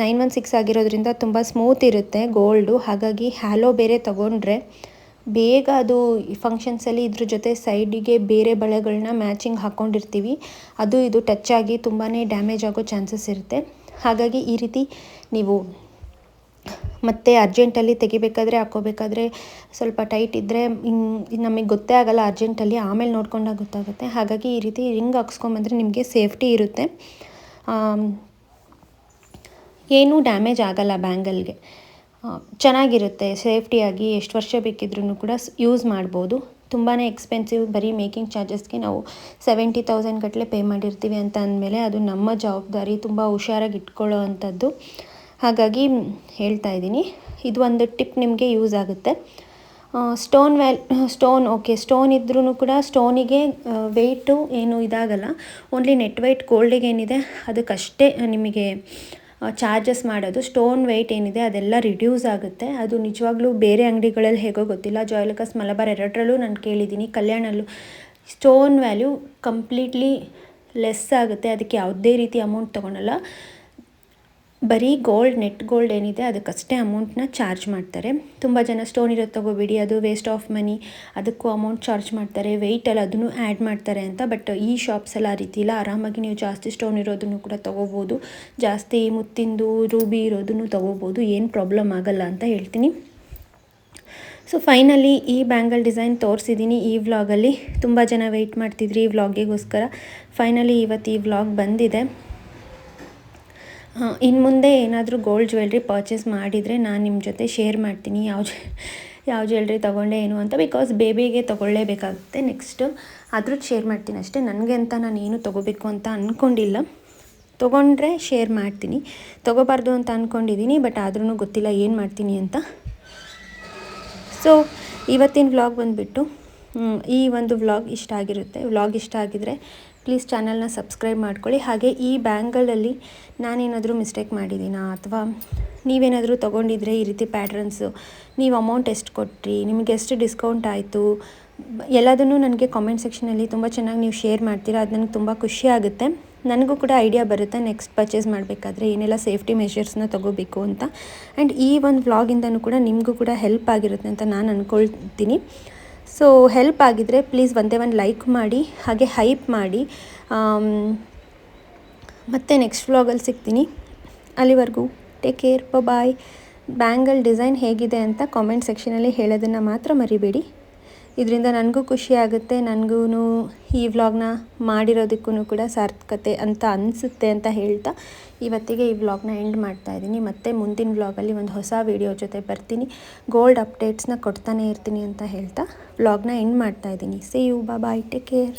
ನೈನ್ ಒನ್ ಸಿಕ್ಸ್ ಆಗಿರೋದ್ರಿಂದ ತುಂಬ ಸ್ಮೂತ್ ಇರುತ್ತೆ ಗೋಲ್ಡು. ಹಾಗಾಗಿ ಹ್ಯಾಲೋ ಬೇರೆ ತೊಗೊಂಡ್ರೆ ಬೇಗ ಅದು ಫಂಕ್ಷನ್ಸಲ್ಲಿ ಇದ್ರ ಜೊತೆ ಸೈಡಿಗೆ ಬೇರೆ ಬಳೆಗಳನ್ನ ಮ್ಯಾಚಿಂಗ್ ಹಾಕ್ಕೊಂಡಿರ್ತೀವಿ ಅದು ಇದು ಟಚ್ ಆಗಿ ತುಂಬಾ ಡ್ಯಾಮೇಜ್ ಆಗೋ ಚಾನ್ಸಸ್ ಇರುತ್ತೆ. ಹಾಗಾಗಿ ಈ ರೀತಿ ನೀವು ಮತ್ತೆ ಅರ್ಜೆಂಟಲ್ಲಿ ತೆಗಿಬೇಕಾದ್ರೆ ಹಾಕೋಬೇಕಾದ್ರೆ ಸ್ವಲ್ಪ ಟೈಟ್ ಇದ್ದರೆ ನಮಗೆ ಗೊತ್ತೇ ಆಗೋಲ್ಲ ಅರ್ಜೆಂಟಲ್ಲಿ ಆಮೇಲೆ ನೋಡ್ಕೊಂಡಾಗ ಗೊತ್ತಾಗುತ್ತೆ. ಹಾಗಾಗಿ ಈ ರೀತಿ ರಿಂಗ್ ಹಾಕ್ಸ್ಕೊಂಬಂದರೆ ನಿಮಗೆ ಸೇಫ್ಟಿ ಇರುತ್ತೆ. ಏನೂ ಡ್ಯಾಮೇಜ್ ಆಗಲ್ಲ ಬ್ಯಾಂಗಲ್ಗೆ ಚೆನ್ನಾಗಿರುತ್ತೆ, ಸೇಫ್ಟಿಯಾಗಿ ಎಷ್ಟು ವರ್ಷ ಬೇಕಿದ್ರೂ ಕೂಡ ಯೂಸ್ ಮಾಡ್ಬೋದು. ತುಂಬಾ ಎಕ್ಸ್ಪೆನ್ಸಿವ್ ಬರೀ ಮೇಕಿಂಗ್ ಚಾರ್ಜಸ್ಗೆ ನಾವು ಸೆವೆಂಟಿ ತೌಸಂಡ್ ಗಟ್ಟಲೆ ಪೇ ಮಾಡಿರ್ತೀವಿ ಅಂತ ಅಂದಮೇಲೆ ಅದು ನಮ್ಮ ಜವಾಬ್ದಾರಿ, ತುಂಬ ಹುಷಾರಾಗಿ ಇಟ್ಕೊಳ್ಳೋ ಅಂಥದ್ದು. ಹಾಗಾಗಿ ಹೇಳ್ತಾ ಇದ್ದೀನಿ. ಇದು ಒಂದು ಟಿಪ್ ನಿಮಗೆ ಯೂಸ್ ಆಗುತ್ತೆ. ಸ್ಟೋನ್ ವ್ಯಾಲ್ ಸ್ಟೋನ್ ಓಕೆ ಸ್ಟೋನ್ ಇದ್ರೂ ಕೂಡ ಸ್ಟೋನಿಗೆ ವೆಯ್ಟು ಏನು ಇದಾಗಲ್ಲ ಓನ್ಲಿ ನೆಟ್ ವೈಟ್ ಗೋಲ್ಡಿಗೆ ಏನಿದೆ, ಅದಕ್ಕಷ್ಟೇ ನಿಮಗೆ ಚಾರ್ಜಸ್ ಮಾಡೋದು ಸ್ಟೋನ್ ವೆಯ್ಟ್ ಏನಿದೆ ಅದೆಲ್ಲ ರಿಡ್ಯೂಸ್ ಆಗುತ್ತೆ. ಅದು ನಿಜವಾಗ್ಲೂ ಬೇರೆ ಅಂಗಡಿಗಳಲ್ಲಿ ಹೇಗೋ ಗೊತ್ತಿಲ್ಲ. ಜಾಯ್ಲಕಸ್ ಮಲಬಾರ್ ಎರಡರಲ್ಲೂ ನಾನು ಕೇಳಿದ್ದೀನಿ. ಕಲ್ಯಾಣಲ್ಲೂ ಸ್ಟೋನ್ ವ್ಯಾಲ್ಯೂ ಕಂಪ್ಲೀಟ್ಲಿ ಲೆಸ್ ಆಗುತ್ತೆ. ಅದಕ್ಕೆ ಯಾವುದೇ ರೀತಿ ಅಮೌಂಟ್ ತೊಗೊಳಲ್ಲ. ಬರೀ ಗೋಲ್ಡ್ ನೆಟ್ ಗೋಲ್ಡ್ ಏನಿದೆ, ಅದಕ್ಕಷ್ಟೇ ಅಮೌಂಟ್ನ ಚಾರ್ಜ್ ಮಾಡ್ತಾರೆ. ತುಂಬ ಜನ ಸ್ಟೋನ್ ಇರೋದು ತೊಗೋಬೇಡಿ, ಅದು ವೇಸ್ಟ್ ಆಫ್ ಮನಿ ಅದಕ್ಕೂ ಅಮೌಂಟ್ ಚಾರ್ಜ್ ಮಾಡ್ತಾರೆ ವೆಯ್ಟಲ್ಲಿ ಅದನ್ನು ಆ್ಯಡ್ ಮಾಡ್ತಾರೆ ಅಂತ. ಬಟ್ ಈ ಶಾಪ್ಸಲ್ಲಿ ಆ ರೀತಿ ಇಲ್ಲ. ಆರಾಮಾಗಿ ನೀವು ಜಾಸ್ತಿ ಸ್ಟೋನ್ ಇರೋದನ್ನು ಕೂಡ ತೊಗೋಬೋದು. ಜಾಸ್ತಿ ಮುತ್ತಿಂದು ರೂಬಿ ಇರೋದನ್ನು ತೊಗೋಬೋದು. ಏನು ಪ್ರಾಬ್ಲಮ್ ಆಗಲ್ಲ ಅಂತ ಹೇಳ್ತೀನಿ. ಸೊ ಫೈನಲಿ ಈ ಬ್ಯಾಂಗಲ್ ಡಿಸೈನ್ ತೋರಿಸಿದ್ದೀನಿ ಈ ವ್ಲಾಗಲ್ಲಿ ತುಂಬ ಜನ ವೆಯ್ಟ್ ಮಾಡ್ತಿದ್ರಿ ಈ ವ್ಲಾಗಿಗೋಸ್ಕರ ಫೈನಲಿ ಇವತ್ತು ಈ ವ್ಲಾಗ್ ಬಂದಿದೆ. ಇನ್ನು ಮುಂದೆ ಏನಾದರೂ ಗೋಲ್ಡ್ ಜ್ಯುವೆಲ್ರಿ ಪರ್ಚೇಸ್ ಮಾಡಿದರೆ ನಾನು ನಿಮ್ಮ ಜೊತೆ ಶೇರ್ ಮಾಡ್ತೀನಿ. ಯಾವ ಯಾವ ಜ್ಯುವೆಲ್ರಿ ತೊಗೊಂಡೆ ಏನು ಅಂತ ಬಿಕಾಸ್ ಬೇಬಿಗೆ ತೊಗೊಳ್ಳೇಬೇಕಾಗುತ್ತೆ ನೆಕ್ಸ್ಟು ಅದ್ರದ್ದು ಶೇರ್ ಮಾಡ್ತೀನಿ ಅಷ್ಟೇ. ನನಗೆ ಅಂತ ನಾನು ಏನು ತೊಗೋಬೇಕು ಅಂತ ಅಂದ್ಕೊಂಡಿಲ್ಲ ತೊಗೊಂಡ್ರೆ ಶೇರ್ ಮಾಡ್ತೀನಿ. ತೊಗೋಬಾರ್ದು ಅಂತ ಅಂದ್ಕೊಂಡಿದ್ದೀನಿ ಬಟ್ ಆದ್ರೂ ಗೊತ್ತಿಲ್ಲ ಏನು ಮಾಡ್ತೀನಿ ಅಂತ. ಸೊ ಇವತ್ತಿನ ವ್ಲಾಗ್ ಬಂದುಬಿಟ್ಟು ಈ ಒಂದು ವ್ಲಾಗ್ ಇಷ್ಟ ಆಗಿರುತ್ತೆ. ವ್ಲಾಗ್ ಇಷ್ಟ ಆಗಿದರೆ ಪ್ಲೀಸ್ ಚಾನಲ್ನ ಸಬ್ಸ್ಕ್ರೈಬ್ ಮಾಡ್ಕೊಳ್ಳಿ. ಹಾಗೆ ಈ ಬ್ಯಾಂಗಲಲ್ಲಿ ನಾನೇನಾದರೂ ಮಿಸ್ಟೇಕ್ ಮಾಡಿದ್ದೀನಾ ಅಥವಾ ನೀವೇನಾದರೂ ತೊಗೊಂಡಿದ್ರೆ ಈ ರೀತಿ ಪ್ಯಾಟ್ರನ್ಸು ನೀವು ಅಮೌಂಟ್ ಎಷ್ಟು ಕೊಟ್ಟ್ರಿ ನಿಮಗೆ ಎಷ್ಟು ಡಿಸ್ಕೌಂಟ್ ಆಯಿತು, ಎಲ್ಲದನ್ನು ನನಗೆ ಕಾಮೆಂಟ್ ಸೆಕ್ಷನಲ್ಲಿ ತುಂಬ ಚೆನ್ನಾಗಿ ನೀವು ಶೇರ್ ಮಾಡ್ತೀರಾ, ಅದು ನನಗೆ ತುಂಬ ಖುಷಿ ಆಗುತ್ತೆ. ನನಗೂ ಕೂಡ ಐಡಿಯಾ ಬರುತ್ತೆ ನೆಕ್ಸ್ಟ್ ಪರ್ಚೇಸ್ ಮಾಡಬೇಕಾದ್ರೆ ಏನೆಲ್ಲ ಸೇಫ್ಟಿ ಮೆಷರ್ಸ್ನ ತೊಗೋಬೇಕು ಅಂತ. ಆ್ಯಂಡ್ ಈ ಒಂದು ವ್ಲಾಗಿಂದನೂ ಕೂಡ ನಿಮಗೂ ಕೂಡ ಹೆಲ್ಪ್ ಆಗಿರುತ್ತೆ ಅಂತ ನಾನು ಅಂದ್ಕೊಳ್ತೀನಿ ಸೊ ಹೆಲ್ಪ್ ಆಗಿದ್ದರೆ ಪ್ಲೀಸ್ ಒಂದೇ ಒಂದು ಲೈಕ್ ಮಾಡಿ, ಹಾಗೆ ಹೈಪ್ ಮಾಡಿ. ಮತ್ತೆ ನೆಕ್ಸ್ಟ್ ವ್ಲಾಗಲ್ಲಿ ಸಿಗ್ತೀನಿ. ಅಲ್ಲಿವರೆಗೂ take care bye bangle design ಹೇಗಿದೆ ಅಂತ ಕಾಮೆಂಟ್ ಸೆಕ್ಷನಲ್ಲಿ ಹೇಳೋದನ್ನು ಮಾತ್ರ ಮರಿಬೇಡಿ. ಇದರಿಂದ ನನಗೂ ಖುಷಿ ಆಗುತ್ತೆ ನನಗೂ ಈ ವ್ಲಾಗ್ನ ಮಾಡಿರೋದಕ್ಕೂ ಕೂಡ ಸಾರ್ಥಕತೆ ಅಂತ ಅನಿಸುತ್ತೆ ಅಂತ ಹೇಳ್ತಾ ಇವತ್ತಿಗೆ ಈ ವ್ಲಾಗ್ನ ಎಂಡ್ ಮಾಡ್ತಾ ಇದ್ದೀನಿ. ಮತ್ತು ಮುಂದಿನ ವ್ಲಾಗಲ್ಲಿ ಒಂದು ಹೊಸ ವೀಡಿಯೋ ಜೊತೆ ಬರ್ತೀನಿ. ಗೋಲ್ಡ್ ಅಪ್ಡೇಟ್ಸ್ನ ಕೊಡ್ತಾನೆ ಇರ್ತೀನಿ ಅಂತ ಹೇಳ್ತಾ ವ್ಲಾಗ್ನ ಎಂಡ್ ಮಾಡ್ತಾ ಇದ್ದೀನಿ. ಸಿ ಯು ಬಾ ಬಾಯ್ ಟೇಕ್ ಕೇರ್